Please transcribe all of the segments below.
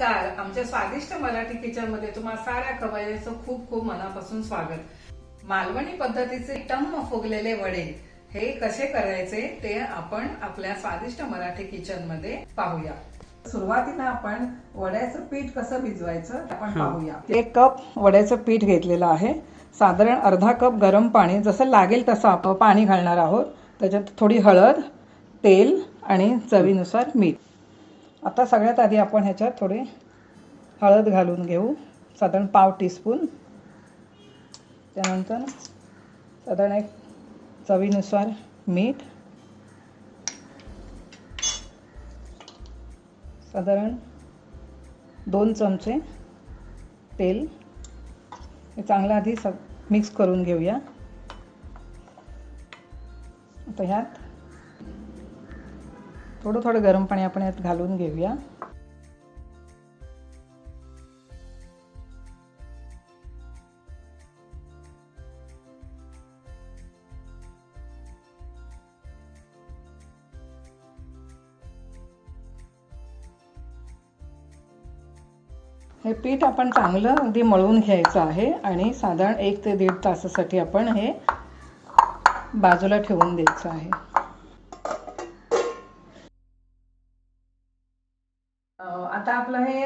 मराठी किचनमध्ये तुम्हा साऱ्या खवय्याचं खूप खूप मनापासून स्वागत. मालवणी पद्धतीचे टम्म फुगलेले वडे हे कसे करायचे ते आपण आपल्या स्वादिष्ट मराठी किचनमध्ये पाहूया. सुरुवातीला आपण वड्याचं पीठ कसं भिजवायचं आपण पाहूया. एक कप वड्याचं पीठ घेतलेलं आहे. साधारण अर्धा कप गरम पाणी जसं लागेल तसं आपण पाणी घालणार आहोत. त्याच्यात थोडी हळद तेल आणि चवीनुसार मीठ. आता सगळ्यात आधी आपण ह्याच्यात थोडी हळद घालून घेऊ. साधारण पाव टीस्पून त्यानंतर साधारण एक चवीनुसार मीठ. साधारण दोन चमचे तेल. हे चांगलं आधी स मिक्स करून घेऊया. आता ह्यात थोडं थोडं गरम पाणी आपण यात घालून घेऊया. हे पीठ आपण चांगलं अगदी मळून घ्यायचं आहे आणि साधारण एक ते दीड तासासाठी आपण हे बाजूला ठेवून द्यायचं आहे.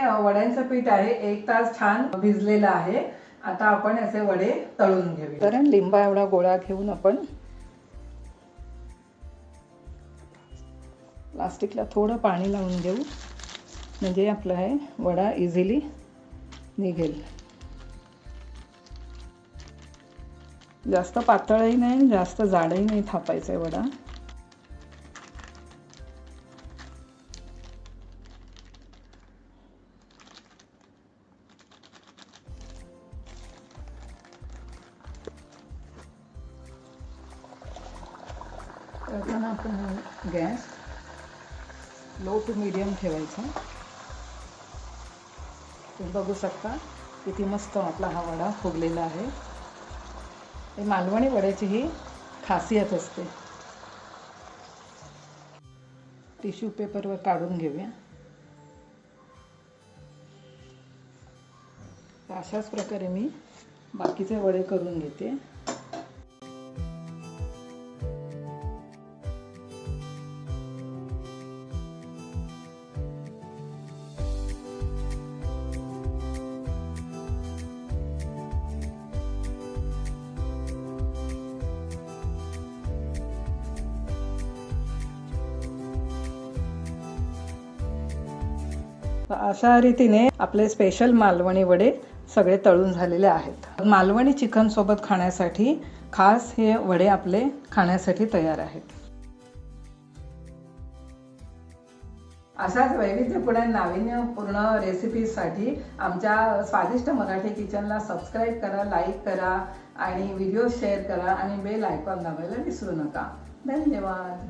वड्यांचं पीठ आहे. एक तास छान भिजलेलं आहे. आता आपण याचे वडे तळून घेऊ कारण लिंबा एवढा गोळा घेऊन आपण प्लास्टिकला थोडं पाणी लावून देऊ म्हणजे आपला हे वडा इझिली निघेल. जास्त पातळही नाही जास्त जाडही नाही थापायचा आहे वडा. करताना आपण गॅस लो टू मिडियम ठेवायचा. तुम्ही बघू शकता किती मस्त आपला हा वडा फुगलेला आहे. हे मालवणी वड्याची ही खासियत असते. टिश्यू पेपरवर काढून घेऊया. अशाच प्रकारे मी बाकीचे वडे करून घेते. अशा रीतीने आपले स्पेशल मालवणी वडे सगळे तळून झालेले आहेत. मालवणी चिकन सोबत खाण्यासाठी खास हे वडे आपले खाण्यासाठी तयार आहेत. अशाच वैविध्यपूर्ण नाविन्यपूर्ण रेसिपीजसाठी आमच्या स्वादिष्ट मराठी किचनला सबस्क्राईब करा लाईक करा आणि व्हिडिओ शेअर करा आणि बेल आयकॉन दाबायला विसरू नका. धन्यवाद.